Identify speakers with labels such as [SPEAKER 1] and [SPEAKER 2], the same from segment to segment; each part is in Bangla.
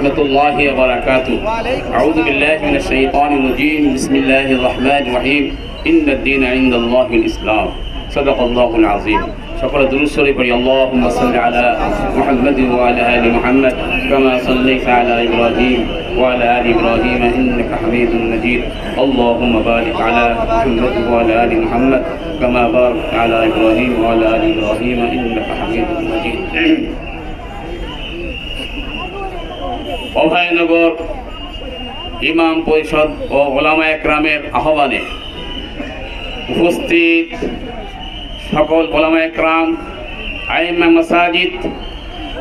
[SPEAKER 1] ورحمة الله وبركاته أعوذ بالله من الشيطان الرجيم بسم الله الرحمن الرحيم إن الدين عند الله الإسلام صدق الله العظيم সকলে দুরুদ শরীফ পড়ি اللهم صل على محمد وعلى آل محمد كما صليت على إبراهيم وعلى آل إبراهيم إنك حميد مجيد اللهم بارك على محمد وعلى آل محمد كما باركت على إبراهيم وعلى آل إبراهيم إنك حميد مجيد অভয়নগর ইমাম পরিষদ ও ওলামা একরামের আহ্বানে উপস্থিত সকল ওলামা একরাম আইমা মাসাজিদ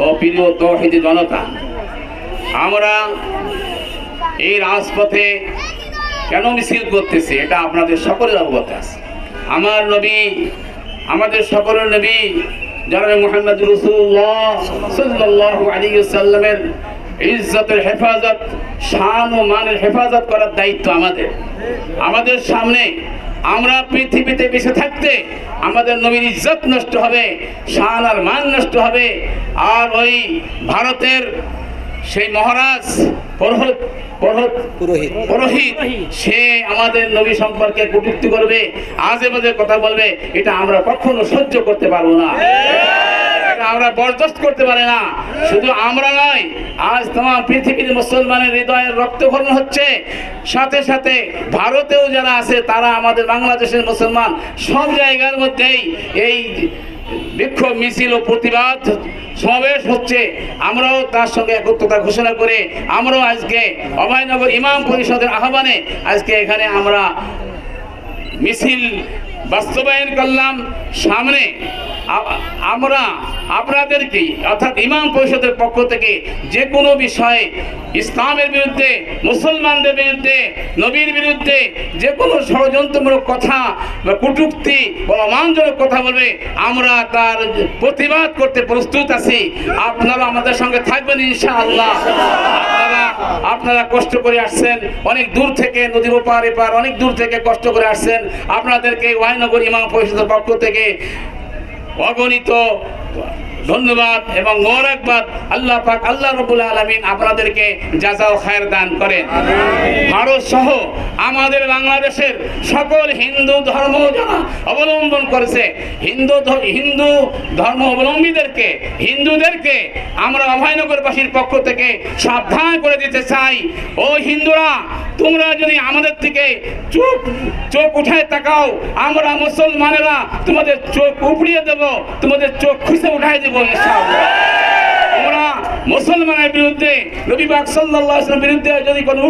[SPEAKER 1] ও প্রিয় তৌহিদি জনতা। আমরা এই রাজপথে কেন মিছিল করতেছি? এটা আপনাদের সকলের অবগত আছে। আমার নবী, আমাদের সকলের নবী জনাবে মোহাম্মদ রসুল্লাহ সাল্লাহ আলী সাল্লামের ইজ্জতের হেফাজত শান ও মানের হেফাজত করার দায়িত্ব আমাদের। আমাদের সামনে আমরা পৃথিবীতে বেঁচে থাকতে আমাদের নবীর ইজ্জত নষ্ট হবে শান আর মান নষ্ট হবে। আর ওই ভারতের সেই মহারাজ পরহত পরহত
[SPEAKER 2] পুরোহিত।
[SPEAKER 1] পুরোহিত সে আমাদের নবী সম্পর্কে কটূক্তি করবে আজে বাজে কথা বলবে এটা আমরা কখনো সহ্য করতে পারব না। আমরা বরদাস্ত করতে পারি না। শুধু আমরা নয়, আজ তোমার পৃথিবীর মুসলমানের হৃদয়ের রক্তক্ষরণ হচ্ছে। সাথে সাথে ভারতেও যারা আছে, তারা আমাদের বাংলাদেশের মুসলমান। সব জায়গার মধ্যেই এই বিক্ষোভ, মিছিল ও প্রতিবাদ সমাবেশ হচ্ছে। আমরাও তার সঙ্গে একত্রতা ঘোষণা করে আমরাও আজকে অভয়নগর ইমাম পরিষদের আহ্বানে আজকে এখানে আমরা মিছিল বাস্তবায়ন করলাম। সামনে আমরা আপনাদেরকে অর্থাৎ ইমাম পরিষদের পক্ষ থেকে যে কোনো বিষয়ে ইসলামের বিরুদ্ধে, মুসলমানদের বিরুদ্ধে, নবীর বিরুদ্ধে যে কোনো ষড়যন্ত্রমূলক কথা বা কটূক্তি বা অমানজনক কথা বলবে, আমরা তার প্রতিবাদ করতে প্রস্তুত আছি। আপনারা আমাদের সঙ্গে থাকবেন ইনশাআল্লাহ। আপনারা আপনারা কষ্ট করে আসছেন, অনেক দূর থেকে নদীর ওপার এপার, অনেক দূর থেকে কষ্ট করে আসছেন। আপনাদেরকে ওয়াইনগর ইমাম পরিষদের পক্ষ থেকে অগণিত ধন্যবাদ এবং মোবারকবাদ আল্লাহ পাক আল্লাহ রবুল আলমিন আপনাদেরকে যাজাও খায়ের দান করেন। ভারত সহ আমাদের বাংলাদেশের সকল হিন্দু ধর্ম যারা অবলম্বন করেছে হিন্দু হিন্দু ধর্ম অবলম্বীদেরকে হিন্দুদেরকে আমরা অভয়নগরবাসীর পক্ষ থেকে সাবধান করে দিতে চাই। ও হিন্দুরা তোমরা যদি আমাদের থেকে চোখ চোখ উঠায় তাকাও, আমরা মুসলমানেরা তোমাদের চোখ উপড়িয়ে দেব, তোমাদের চোখ খুশে উঠায় দেবো, ইনশাআল্লাহ। তোমরা মুসলমানের বিরুদ্ধে নবী পাক সাল্লাল্লাহু আলাইহি বিরুদ্ধে যদি কোনো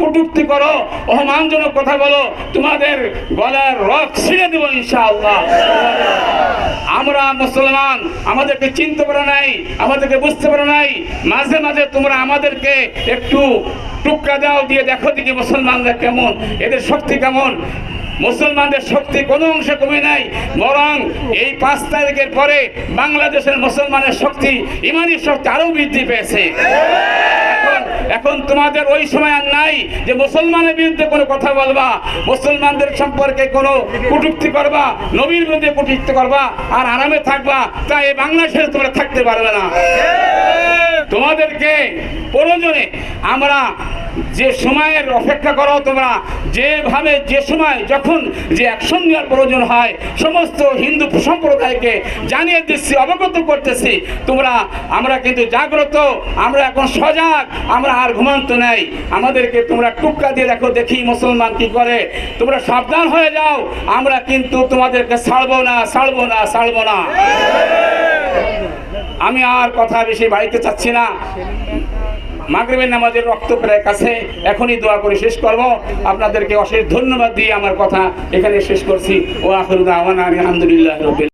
[SPEAKER 1] কটূক্তি করো, অপমানজনক কথা বলো, তোমাদের গলার রক ছিঁড়ে দেবো ইনশাআল্লাহ। আমরা মুসলমান, আমাদেরকে চিনতে পারো নাই, আমাদেরকে বুঝতে পারো নাই, মাঝে মাঝে তোমরা আমাদেরকে একটু টুকরা দাও দিয়ে দেখো দেখি মুসলমানরা কেমন, এদের শক্তি কেমন। মুসলমানদের শক্তি কোনো অংশে কমে নাই। বরং এই পাঁচ তারিখের পরে বাংলাদেশের মুসলমানের শক্তি, ইমানি শক্তি আরও বৃদ্ধি পেয়েছে। এখন তোমাদের ওই সময় আর নাই যে মুসলমানের বিরুদ্ধে কোনো কথা বলবা, মুসলমানদের সম্পর্কে কোনো কটূক্তি করবা, নবীর বিরুদ্ধে কটূক্তি করবা, আর আরামে থাকবা তাই এই বাংলাদেশে তোমরা থাকতে পারবে না। তোমাদেরকে প্রয়োজনে আমরা যে সময়ের অপেক্ষা করো তোমরা, যেভাবে যে সময় যখন যে অ্যাকশন নেওয়ার প্রয়োজন হয়, সমস্ত হিন্দু সম্প্রদায়কে জানিয়ে দিচ্ছি, অবগত করতেছি, তোমরা, আমরা কিন্তু জাগ্রত, আমরা এখন সজাগ, আমরা আর ঘুমান্ত নেই। আমাদেরকে তোমরা টুক্কা দিয়ে দেখো, দেখি মুসলমান কি করে। তোমরা সাবধান হয়ে যাও, আমরা কিন্তু তোমাদেরকে ছাড়বো না ছাড়বো না ছাড়বো না। আমি আর কথা বেশি বাড়িতে চাচ্ছি না। মাগরিবের নামাজের রক্ত প্রায় কাছে। এখনই দোয়া করে শেষ করব। আপনাদেরকে অশেষ ধন্যবাদ দিয়ে আমার কথা এখানে শেষ করছি। ও আখরুদা আওয়ান আলহামদুলিল্লাহ